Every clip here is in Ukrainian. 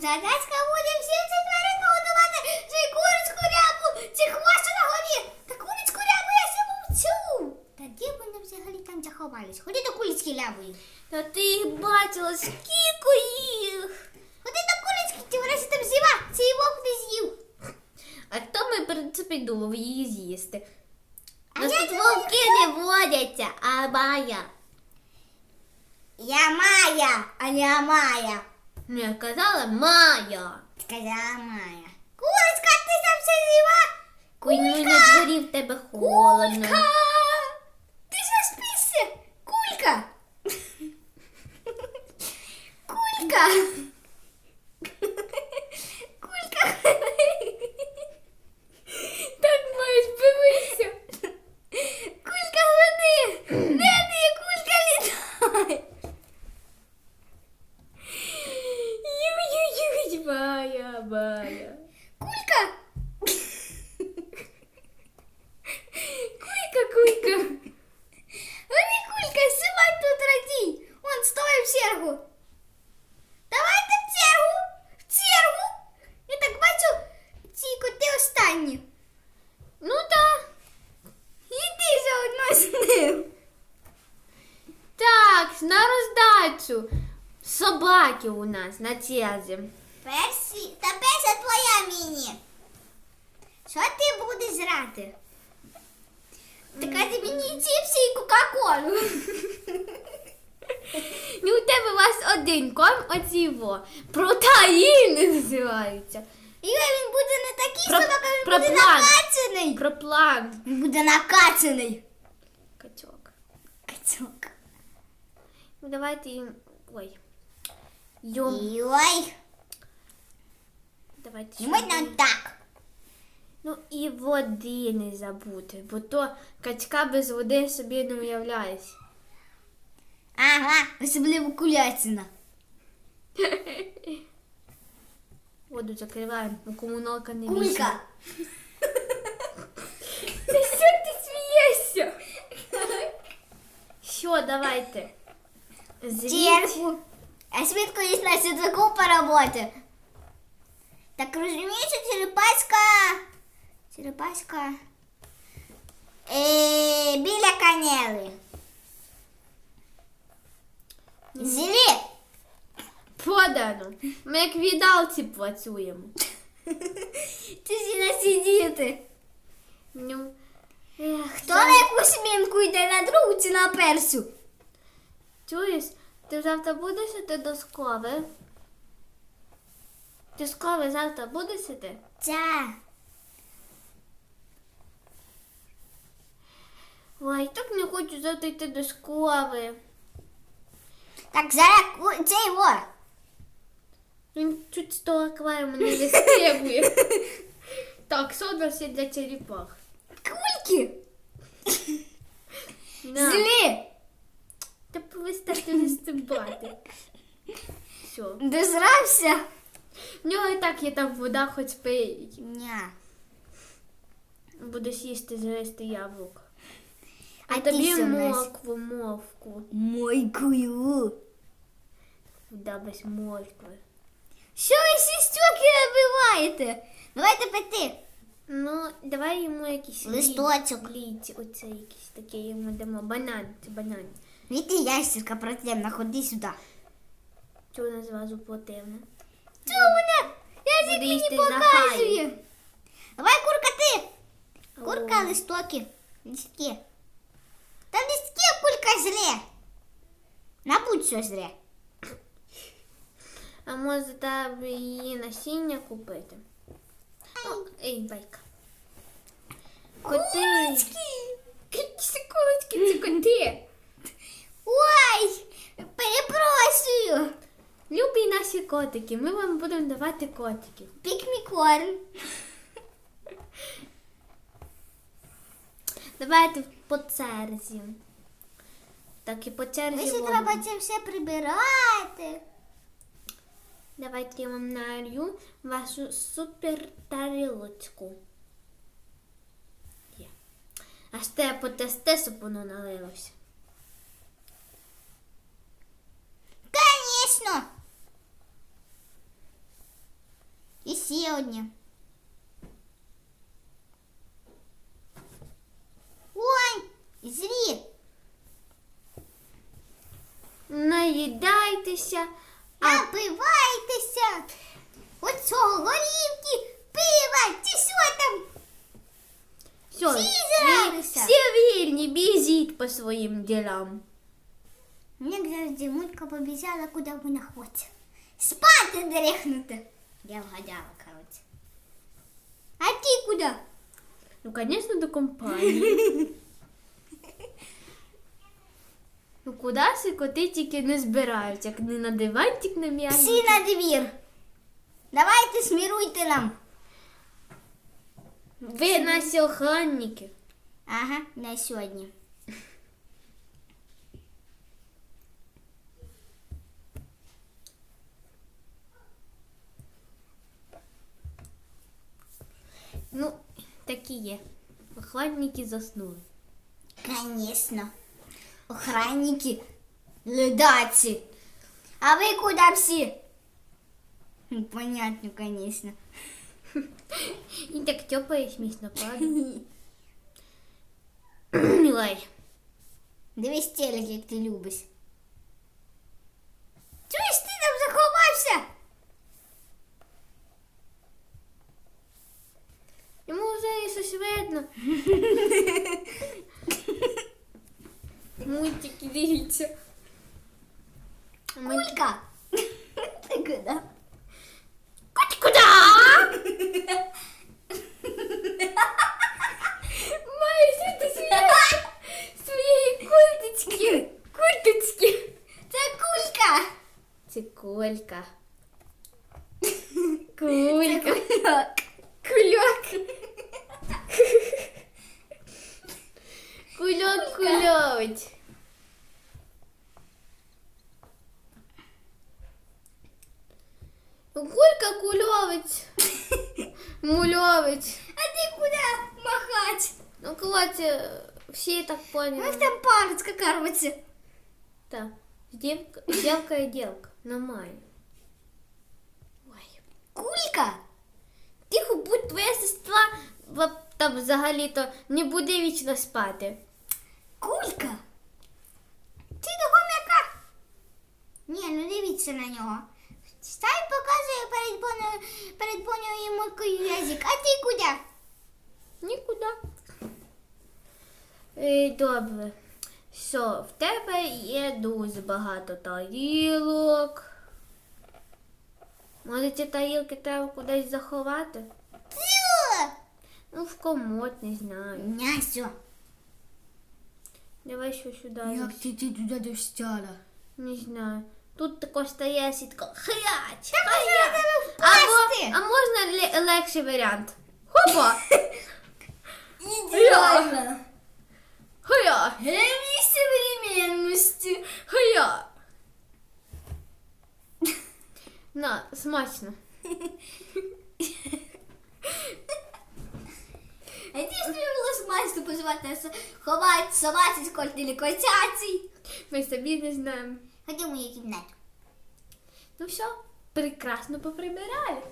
задачка буде всім четверим годувати чи курочку рябу, чи хвощу на горі. Та курочку рябу я ще мовчу. Та де вони взагалі там заховались? Ходи до кулечки лябої. Та ти їх бачила, скільки їх. Ходи до кулечки, ти вона там з'їла, це і вовк не з'їв. А хто ми, в принципі, думав її з'їсти? А Нас я тут думаю- вовки не водяться, а Майя. Я Майя, а не Амая. Ну, сказала казала Майя. Сказала Майя. Курочка, ти там з'їла? Ой, ну на дворі в тебе холодно. Кулька! Ти що спишся? Кулька! Кулька! Кулька! Так маєш дивися. Кулька, ходи! Де ти, кулька літає? Ю-ю-ю, Майя, Майя. Кулька! Куйка, куйка. Вони кулька, симай тут радій! Он стой в чергу! Давайте в чергу! В чергу! Я так бачу, ці коти останні. Ну так. Іди заодно з ним. Так, на роздачу. Собаки у нас на черзі. Персі, та перша твоя міні. Що ти будеш грати? Така мені чіпси і Кока-Колу. Ну, у тебе у вас один корм, оці во. Протеїни називаються. І він буде не такий Про- собака, він про буде план. накачаний. Про план. Він буде накачаний. Качок. Кацюк. Ну, давайте їм. Ой. Йом. Ой, Давайте. йому сюди. нам так. Ну і води не забути, бо то качка без води собі не уявляєш. Ага, особливо куляцина. Воду закриваємо, бо комуналка не Кулька. вісить. Та що ти смієшся? Що, давайте. Звідь. Чергу. А швидко їсть на сідваку поработи. Так розумієш, що черепаська. Черепаська. Е, біля канели. Зілі. Подано. Ми як в відалці працюємо. Ти сіна сидіти. Ну, ех, Хто на яку смінку йде на другу чи на персу? Чуєш, ти завтра будеш іти до школи? Ти школи завтра будеш іти? Ця. Ой, так не хочу завтра йти до школи. Так, зараз цей вор. Він чуть з того акваріуму не вистрибує. Так, содорси для черепах. Кульки. На. Злі. Та повистати вистрибати. Все. Дозрався? В нього і так є там вода, хоч пий. Ня. Будеш їсти зрести яблук. А А ти тобі мокву, мовку. Мойкую. Да, без моркви. Що ви сістюки набиваєте? Давайте пити. Ну, давай йому якісь Листочок. ліці, оце якісь такі йому дамо. Банан, це банан. Віти ящерка проблемна, ходи сюди. Чого вона зразу противна? Чого мене? Я Буде мені показує. Давай, курка, ти. Курка, листоки. Листки. Та листки, кулька зле. Набудь що зле. А може тебе її насіння купити? О, ей, байка. Коти. Це кулочки, це коти. Ой, перепрошую. Любі наші котики, ми вам будемо давати котиків. Корм. Давайте по черзі. Так і по черзі. Ви ще треба це все прибирати. Давайте я вам налью вашу супер тарілочку. Є. Аж те потесте, щоб воно налилося. одне. Ой, звір. Наїдайтеся. А Напивайтеся. Оцього горівки, пива, чи що там? все, всі всі, зралися. всі вільні, біжіть по своїм ділам. Як завжди, мулька побіжала, куди вона хоче. Спати дрехнути. Я вгадала, коротше. А ти куди? Ну, звісно, до компанії. Ну, кудись коти тільки не збирають, як не на дивантик на м'ясо. Всі на двір. Давайте сміруйте нам. Ви наші охранники. Ага, на сьогодні. Ну, такі є. Охранники заснули. Конечно. Охранники, ледаці. А ви куди всі? Ну, Понятно, конечно. І так тьопає смішно, правда? Ой. Дивись телек, як ти любиш. Це колька. Це Кулька. кульок. Кульок. Кульок кульович. Кулька кульович. Мульович. А ти куди махать? Ну, короче, всі так Ось поняли. там парочка корваться. Так, девка, девка і девка. Нормально. Ой. Кулька? Тихо, будь твоя сестра там взагалі-то не буде вічно спати. Кулька? Ти до хомяка? Ні, ну дивіться на нього. Стай показує перед поною, перед поною і муткою язик. А ти куди? Нікуди. Е, добре. Все, в тебе є дуже багато тарілок. Може, ці тарілки треба кудись заховати? Ну, в комод, не знаю. Нясю. Давай що сюди. Як ти, ти туди достала? Не знаю. Тут тако стає сітко. Хряч! Хряч. Або, а можна ле- легший варіант? Хопа! Ідеально. Хая! Гемі современності. Хая! На, смачно. А не було смачно поживати, ховати собаці з кольтили котяці. Ми собі не знаємо. Ходімо в мою кімнату. Ну все, прекрасно поприбирали.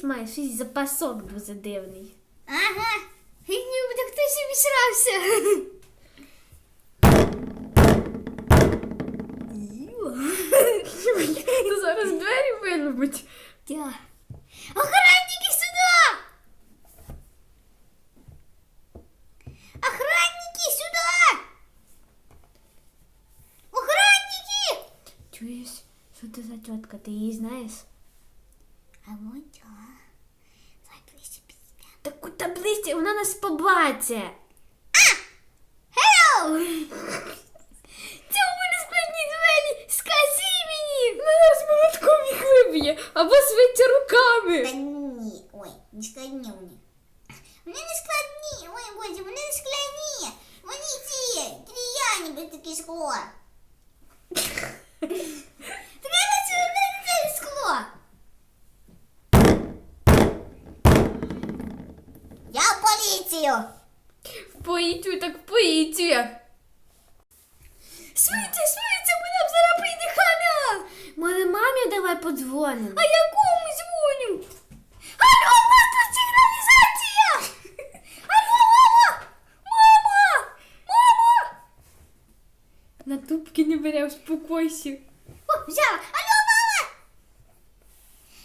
сидить має щось запасок дуже дивний. Ага, і ніби хтось обісрався. Ну зараз двері вилюбить. Да. Охранники сюди! Охранники сюди! Охранники! Чуєш, що ти за тітка, ти її знаєш? А вон тітка. Нас побачить. Hello! Це у мене складні двері. Скажи мені. Вона нас молотком їх виб'є, або свиться Та ні, ой, не складні вони. Вони не складні, ой, боже, вони не скляні. Вони ті, дерев'яні, без таке скло. Треба це це скло. Я в поліцію. В поліцію, так в поліцію. Швидше, швидше, бо нам зараз прийде халя. Може, мамі давай подзвонимо? А я кому дзвоню? Алло, мама, сигналізація! Алло, мама! Мама! Мама! На тупки не бере, успокойся. О, взяла! Алло, мама!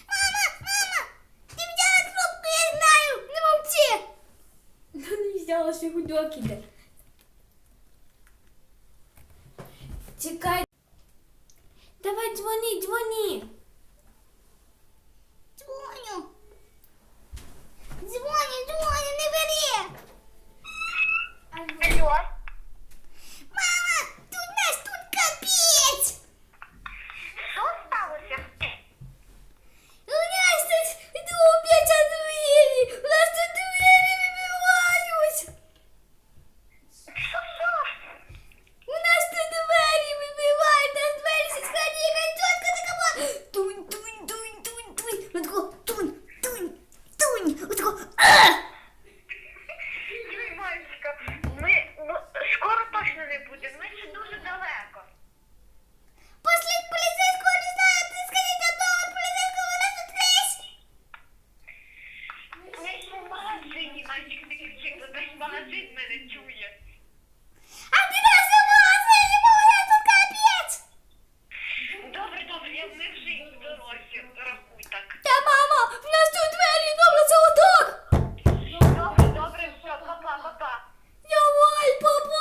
Мама, мама! Ти взяла трубку, я знаю! Не мовчи! Ну не взяла, що гудок іде. Чекай. Давай дзвони, кричи, бо весь магазин мене чує. А ти нас у магазині, бо у нас тут капець! Добре, добре, я ми вже й в дорозі, рахуй так. Та мамо, в нас тут двері добляться отак! Добре, добре, все, папа, папа. Давай, папа!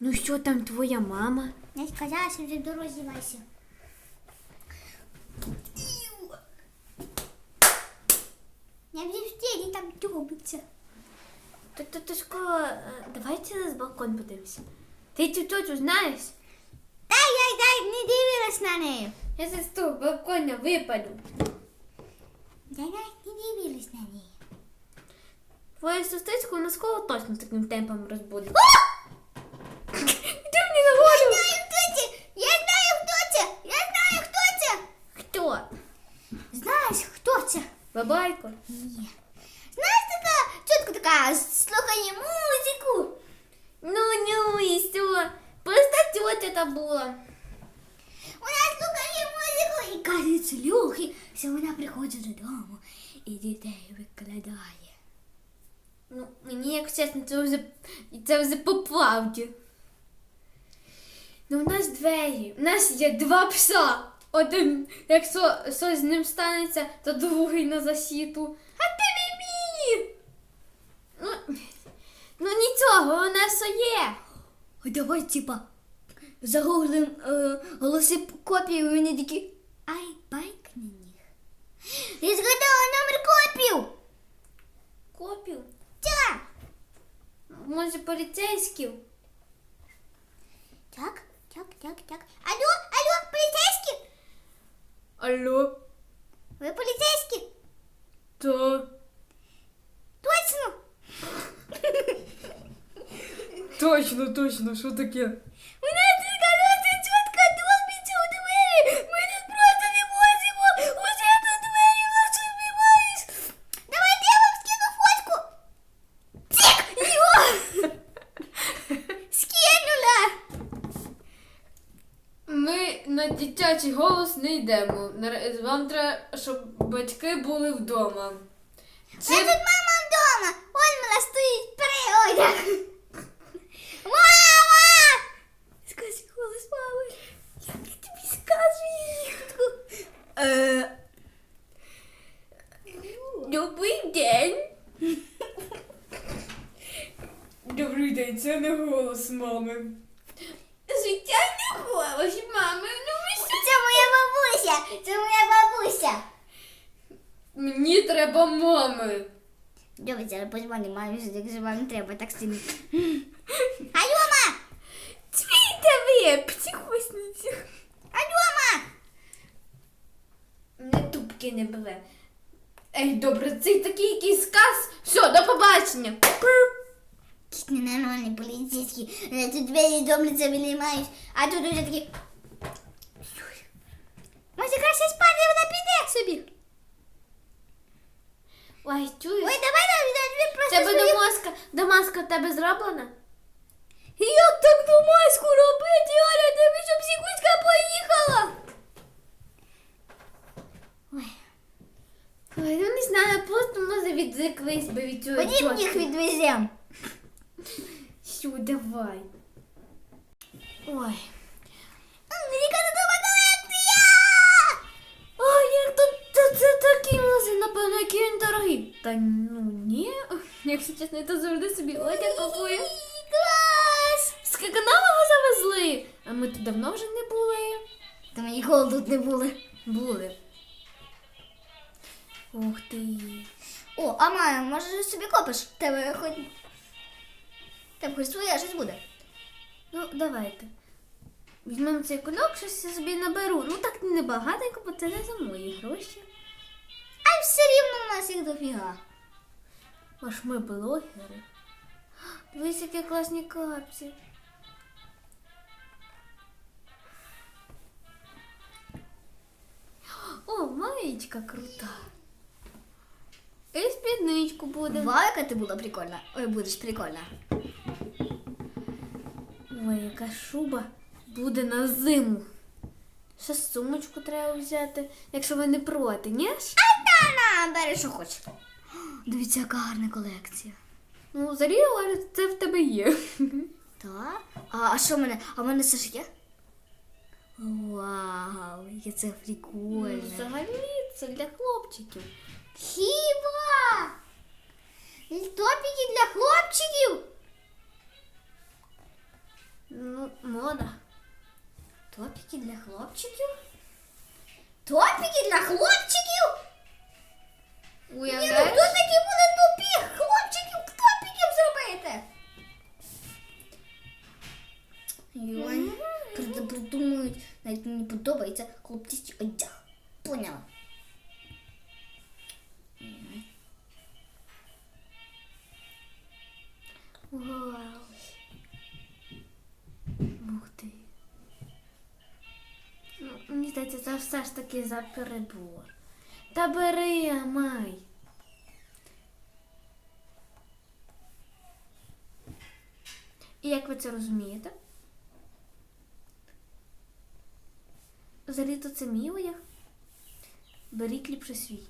Ну що там твоя мама? Я сказала, що вже в дорозі Вася. балкон подивимося. Ти цю тетю знаєш? Та я дай не дивилась на неї. Я за того балкона випаду. Я навіть не дивилась на неї. Твою сестричку на скоро точно таким темпом розбуде. Ти мені на! Я знаю, хто це! Я знаю, хто це! Я знаю, хто це! Хто? Знаєш, хто це? Бабайко? Ні. Знаєш, така тітка така слухає музику. Ну, ну і що? Просто тетя та була. Вона слухає музику і каже слухи, що вона приходить додому дітей викладає. Ну, мені, як чесно, це вже, це вже по правді. Ну, у нас двері. У нас є два пса. Один, якщо щось з ним станеться, то другий на засіту. А ти мій! Ну, ну нічого, у нас все є. А давай, типа, загуглим е, голоси копії, і вони такі. Ай. Я згадала номер копів. Копів. Так. Може, поліцейськів? Так, так, так, так. Алло, алло, поліцейські? Алло, Ви поліцейські? то. Точно. Точно, точно, що таке? Дитячий голос не йдемо. Вам треба, щоб батьки були вдома. Це тут мама вдома. Он мене стоїть переодяг. Мама! Скажи голос мами. Я тобі скажу. Е... Добрий день. Добрий день, це не голос мами. Звичайно, ось мами. Ну ми що? Це моя бабуся! Це моя бабуся! Мені треба мами. Добре, зараз позвони мамі, якщо вам треба так сильно. Алло, ма! Цвіте ви, психосниці. Алло, ма! Не тупки не бере. Ей, добре, це такий якийсь сказ. Все, до побачення. Якийсь ненормальний поліцейський. Е, Тут двері домляться, вилімають, а тут уже такі... Може краще спати, вона піде собі. Ой, чуєш? Ой, давай, давай, давай, просто Тебе свою- маска, до маска в тебе зроблена? Як так до маску робити, Аля, тебе щоб психуська поїхала? Ой, Ой, ну не знаю, просто може відзиклись би від цього. ходім чорту. їх відвезем. Що, давай. Ой. Напевно, який він дорогий. Та ну ні. Якщо чесно, я то завжди собі одяг купую. Клас! З його завезли. А ми тут давно вже не були. Та ми ніколи тут не були. Були. Ух ти. О, а мама, може собі копиш? Тебе хоч... Тебе хоч своє щось буде. Ну, давайте. Візьмемо цей кульок, щось я собі наберу. Ну так небагатенько, бо це не за мої гроші. А все рівно у нас їх дофіга. Аж ми блогери. Дивись, які класні капці. О, маєчка крута. І спідничку буде. Вау, яка ти була прикольна. Ой, будеш прикольна. Ой, яка шуба буде на зиму. Ще сумочку треба взяти, якщо ви не проти, ні? ж? Та на, бери, що хочеш. Дивіться, яка гарна колекція. Ну, заріла, це в тебе є. Так? А, а що в мене? А в мене це ж є? Вау, яке це прикольне. Взагалі, це для хлопчиків. Хіба? Хлопчиків? Топіки для хлопчиків? Ні, ну Уявляєш? хто такі буде тупі хлопчиків топіків зробити? Йой, прид- придумують, навіть мені подобається хлопчичий одяг. Поняла? За перебор. Та бери, май. І як ви це розумієте? Взагалі то це мій одяг. Беріть ліпше свій.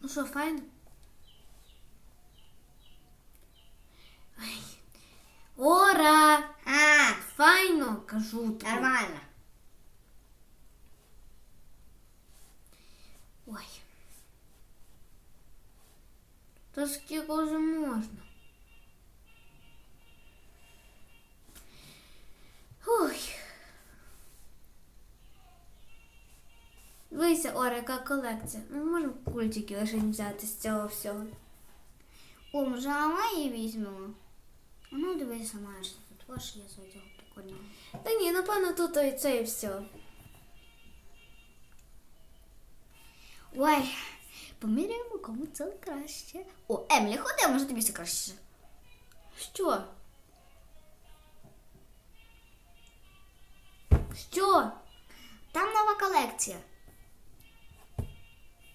Ну що, файно? Файно, кажу тобі. нормально. Ой. Та скільки вже можна? Ой. Дивися, Ора, яка колекція. Ми можемо кульчики лише взяти з цього всього. О, може, а її візьмемо? А Ну, дивись сама, що тут ваш є з одягу Прикольного. Та ні, напевно, тут і це і все. Ой, поміряємо, кому це краще. О, Емілі, ходи, може тобі це краще. Що? Що? Там нова колекція.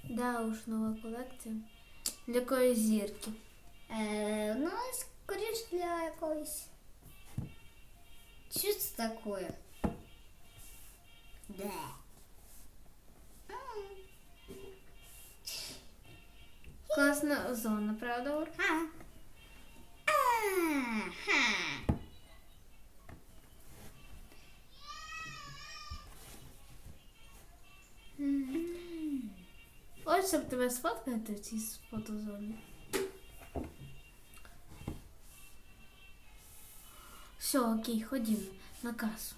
Да уж, нова колекція. Для якоїсь зірки. Е, ну, скоріш для якоїсь. Що це таке? Де? М, зона, правда, Ор? А. Ага. Ось щоб тебе сфоткати в цій фотозоні. Все, окей, ходімо на касу.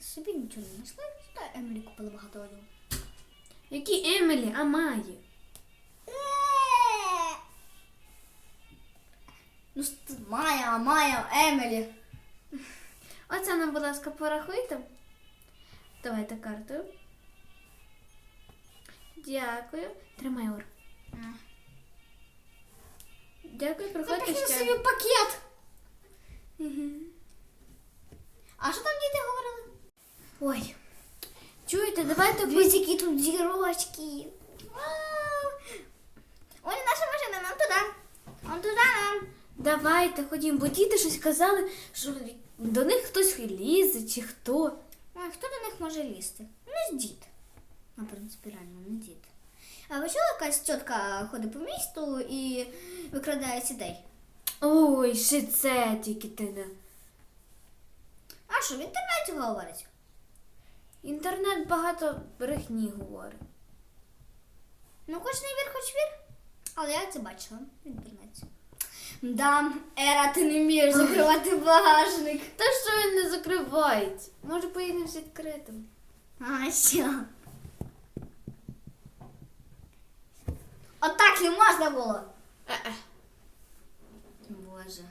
Собі нічого не знайшла, та Емілі купила багато одягу. Які Емілі, а Майї? Ну, ст- Майя, Майя, Емілі. Оце нам, будь ласка, порахуйте. Давайте картою. Дякую. Тримай ор. Дякую, приходьте ще. собі пакет. А що там діти говорили? Ой. Чуєте, давайте які тут зірочки. Ой, наша машина, нам туди. Нам туди нам. Давайте ходімо, бо діти щось казали, що до них хтось лізе чи хто. Ой, хто до них може лізти? Ну, дід. Ну, принципі, реально, не дід. А ви чули, якась тітка ходить по місту і викрадає сідей? Ой, ще це тільки ти не. А що, в інтернеті говорить? Інтернет багато брехні говорить. Ну, хоч не вір, хоч вір. Але я це бачила в інтернеті. Да, Ера, ти не вмієш закривати багажник. Та що він не закривається? Може поїдемо з відкритим. А що? Отак не можна було. Е-е. Боже.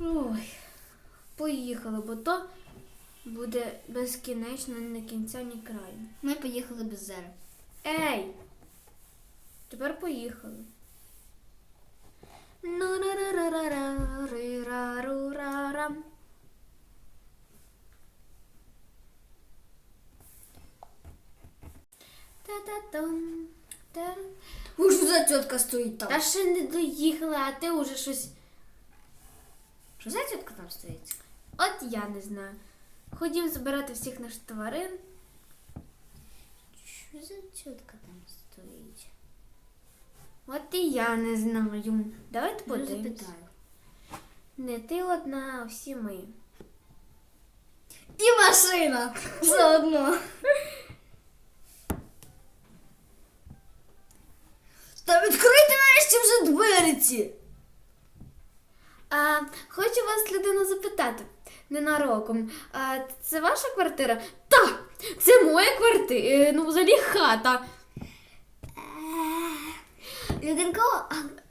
Ой, поїхали, бо то буде безкінечно ні кінця, ні краю. Ми поїхали без зери. Ей! Тепер поїхали. Та-та-там. Та. Уж за тітка стоїть там. Та ще не доїхали, а ти вже щось. Що за тітка там стоїть? От я не знаю. Ходім збирати всіх наших тварин. Що за тітка там стоїть? От і я не знаю. Давайте Я подивимось. Не ти одна, а всі ми. І машина заодно. Та відкрийте нарешті вже двері. А, хочу вас людину запитати ненароком. А, це ваша квартира? Так, це моя квартира. Ну, взагалі хата. Людинко,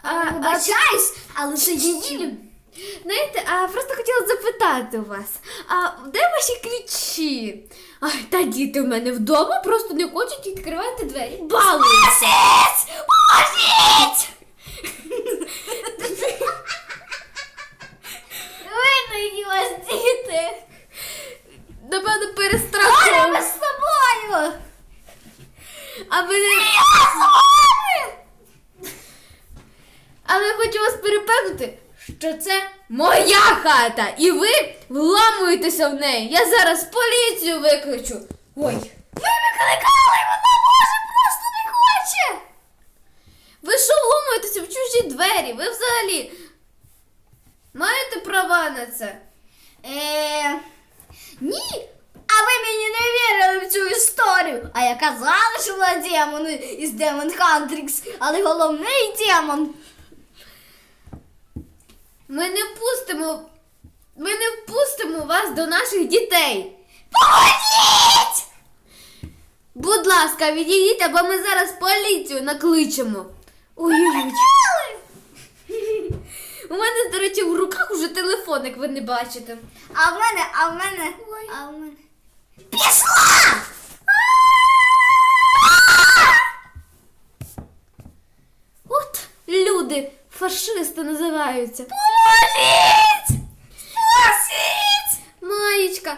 А, а, вибачаюсь, але це її. Знаєте, а просто хотіла запитати у вас, а де ваші ключі? Ай, та діти в мене вдома просто не хочуть відкривати двері. Балуються. Поможіть! Видно, вас діти. Напевно, Оля, перестраховують. ми з тобою. А ви не... Але я хочу вас перепевнити, що це моя хата, і ви вламуєтеся в неї. Я зараз поліцію викличу. Ой, Ви викликали, вона може просто не хоче. Чужі двері? Ви взагалі маєте права на це? Е, ні. А ви мені не вірили в цю історію. А я казала, що вона демон із Демон Хантрікс, але головний демон. Ми не пустимо. Ми не впустимо вас до наших дітей. Поможіть! Будь ласка, відійдіть, або ми зараз поліцію накличемо. Ой-ой-ой. У мене, до речі, в руках уже телефон, як ви не бачите. А в мене, а в мене, а в мене. Пішла! От люди, фашисти називаються. Поможіть! Спасіть! Маєчка,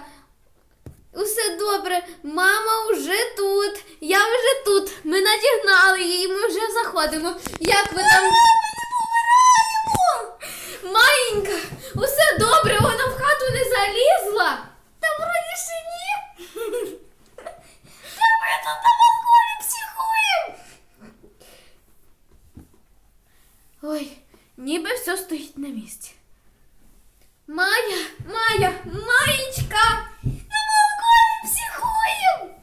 усе добре, мама вже тут, я вже тут. Ми надігнали її, ми вже заходимо. Як ви там? Маєнька, усе добре, вона в хату не залізла. Та вроді ще ні. Та ми тут на балконі психуємо. Ой, ніби все стоїть на місці. Майя, Майя, Маєчка! На балконі психуємо.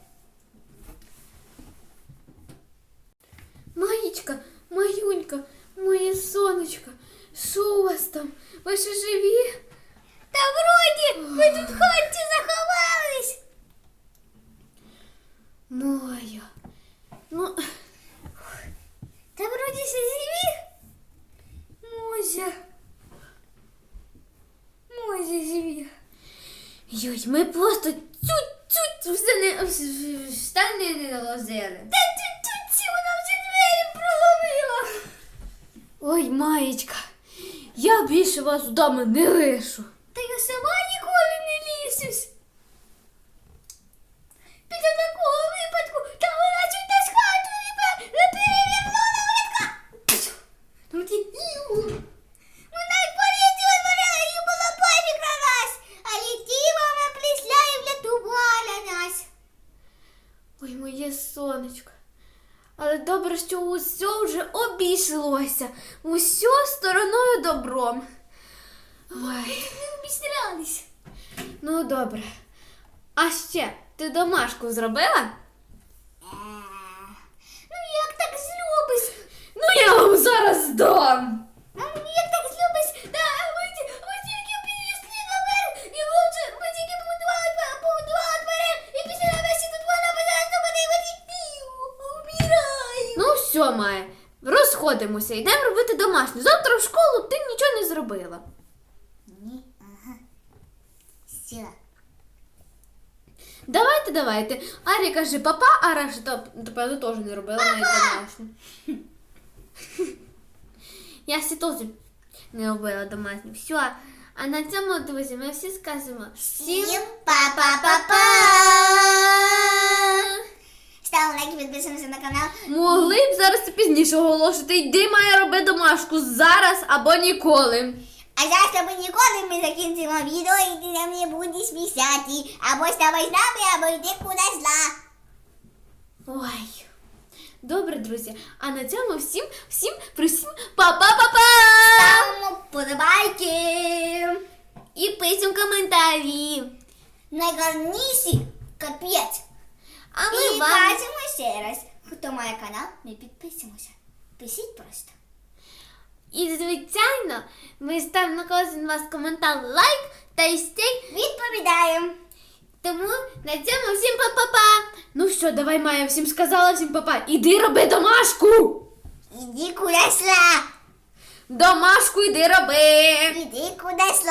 Маєчка, Маюнька, моє сонечко. Що у вас там? Ви ще живі? Та вроді ми тут в хаті заховались. Ну, Моя. Ну. Та вроді ще живі. Мозя. Мозя живі. Йой, ми просто цють-цють все не штани не налозили. Та цють-цють, вона вже двері проломила. Ой, маєчка я більше вас вдома не лишу. Та я сама ніколи не лізусь. Після такого випадку, та вона чуть не з хату не пе- не перевернула, вона така. Ну ти іу. Вона як поліцію зварила, їй було пофіг на нас. А ті вона прийшла і врятувала нас. Ой, моє сонечко. Але добре, що усе вже обійшлося. Усьо стороною добром. Ой, Ми обістрялись. ну добре. А ще ти домашку зробила? Ну як так злюбись? Ну я вам зараз дам. А як так злюбись? Да, ми, ми тільки підійшли наверх, і ми вже ми тільки побудували, побудували двері, і після нарешті тут вона мене зупини, і вони пів, умираю. Ну, все, Майя, розходимося, йдемо робити домашню. Завтра в школу ти нічого не зробила. Ні, ага. Все. Давайте, давайте. Арі каже папа, а Раша, то, напевно, теж не робила навіть домашню. Я всі теж не робила домашню. Все. А на цьому, друзі, ми всі скажемо всім па-па-па-па. Ставимо лайк, підписуємося на канал. могли б зараз пізніше оголошити. Йди, Майя, роби домашку зараз або ніколи. А завтра ми ніколи ми закінчимо відео і ти нам не будеш місяти. Або ставай з нами, або йди кудись зла. Ой. Добре, друзі. А на цьому всім, всім, присім, па-па-па-па! Ставимо подобайки. І пишемо коментарі. Найгарніші капець. А І ми вам. кажемо ще раз, хто має канал, ми підписуємося. Пишіть просто. І звичайно, ми ставимо на кожен вас коментар лайк та істей. Відповідаємо. Тому на цьому всім па-па-па. Ну що, давай, Майя, всім сказала, всім па-па. Іди роби домашку. Іди кудись. Домашку йди роби. Іди кудись.